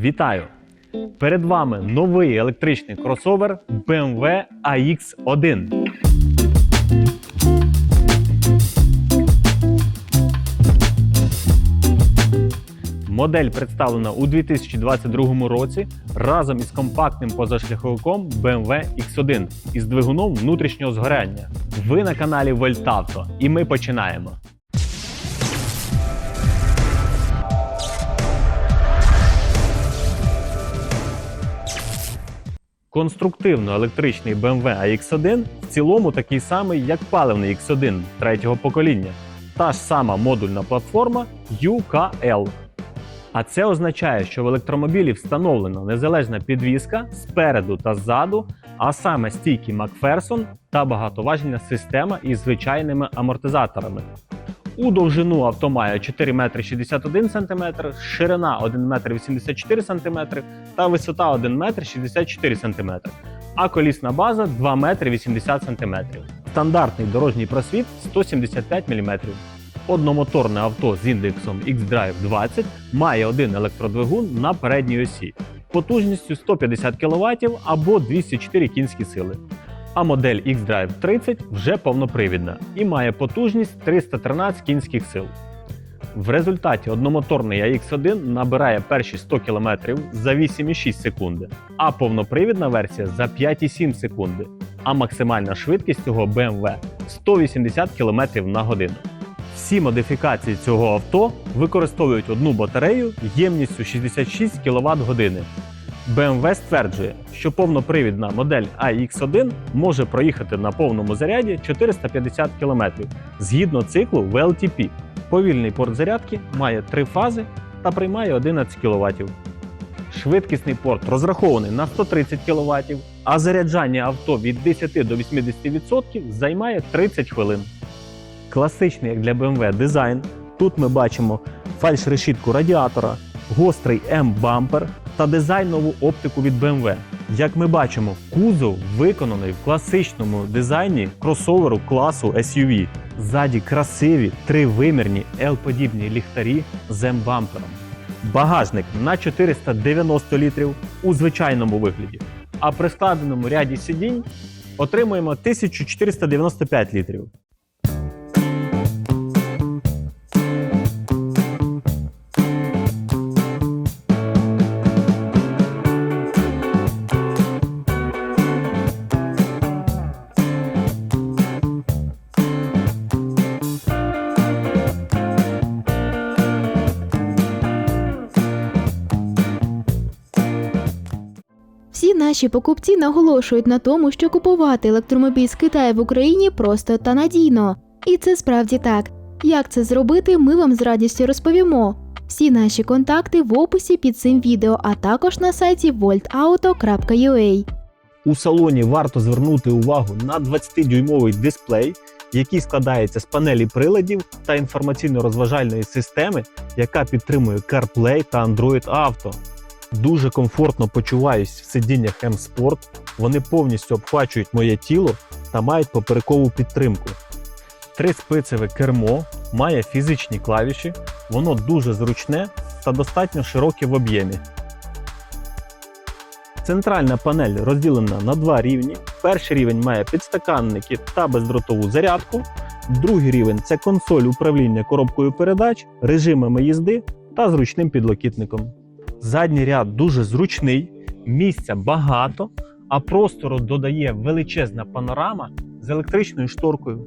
Вітаю! Перед вами новий електричний кросовер BMW AX1. Модель представлена у 2022 році разом із компактним позашляховиком BMW X1 із двигуном внутрішнього згоряння. Ви на каналі Вольтавто і ми починаємо. Конструктивно електричний BMW AX1 в цілому такий самий, як паливний X1 третього покоління. Та ж сама модульна платформа UKL. А це означає, що в електромобілі встановлена незалежна підвізка спереду та ззаду, а саме стійки Макферсон та багатоважільна система із звичайними амортизаторами. У довжину авто має 4 метри 61 см, ширина 1 метр 84 см та висота 1 метр 64 см, а колісна база 2 метри 80 см. Стандартний дорожній просвіт 175 мм. Одномоторне авто з індексом X-Drive 20 має один електродвигун на передній осі потужністю 150 кВт або 204 кінські сили. А модель X-Drive 30 вже повнопривідна і має потужність 313 кінських сил. В результаті одномоторний AX1 набирає перші 100 км за 8,6 секунди, а повнопривідна версія за 5,7 секунди. А максимальна швидкість цього BMW 180 км на годину. Всі модифікації цього авто використовують одну батарею ємністю 66 кВт години. BMW стверджує, що повнопривідна модель AX1 може проїхати на повному заряді 450 км згідно циклу WLTP. Повільний порт зарядки має три фази та приймає 11 кВт. Швидкісний порт розрахований на 130 кВт, а заряджання авто від 10 до 80% займає 30 хвилин. Класичний як для BMW дизайн. Тут ми бачимо фальш-решітку радіатора, гострий М-бампер та дизайнову оптику від BMW. Як ми бачимо, кузов виконаний в класичному дизайні кросоверу класу SUV. Ззаді красиві тривимірні L-подібні ліхтарі з М-бампером. Багажник на 490 літрів у звичайному вигляді. А при складеному ряді сидінь отримуємо 1495 літрів. Наші покупці наголошують на тому, що купувати електромобіль з Китаю в Україні просто та надійно. І це справді так. Як це зробити, ми вам з радістю розповімо. Всі наші контакти в описі під цим відео, а також на сайті voltauto.ua. У салоні варто звернути увагу на 20-дюймовий дисплей, який складається з панелі приладів та інформаційно-розважальної системи, яка підтримує CarPlay та Android Auto. Дуже комфортно почуваюсь в сидіннях M-Sport, вони повністю обхвачують моє тіло та мають поперекову підтримку. Триспицеве кермо має фізичні клавіші, воно дуже зручне та достатньо широке в об'ємі. Центральна панель розділена на два рівні. Перший рівень має підстаканники та бездротову зарядку. Другий рівень це консоль управління коробкою передач, режимами їзди та зручним підлокітником. Задній ряд дуже зручний, місця багато, а простору додає величезна панорама з електричною шторкою.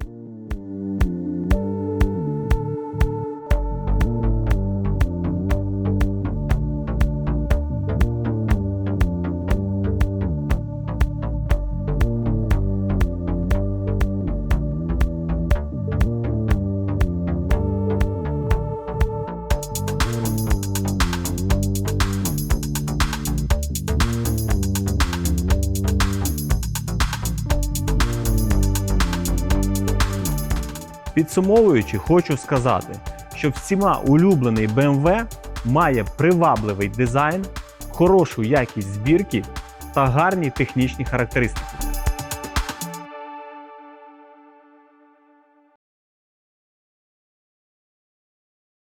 Підсумовуючи, хочу сказати, що всіма улюблений BMW має привабливий дизайн, хорошу якість збірки та гарні технічні характеристики.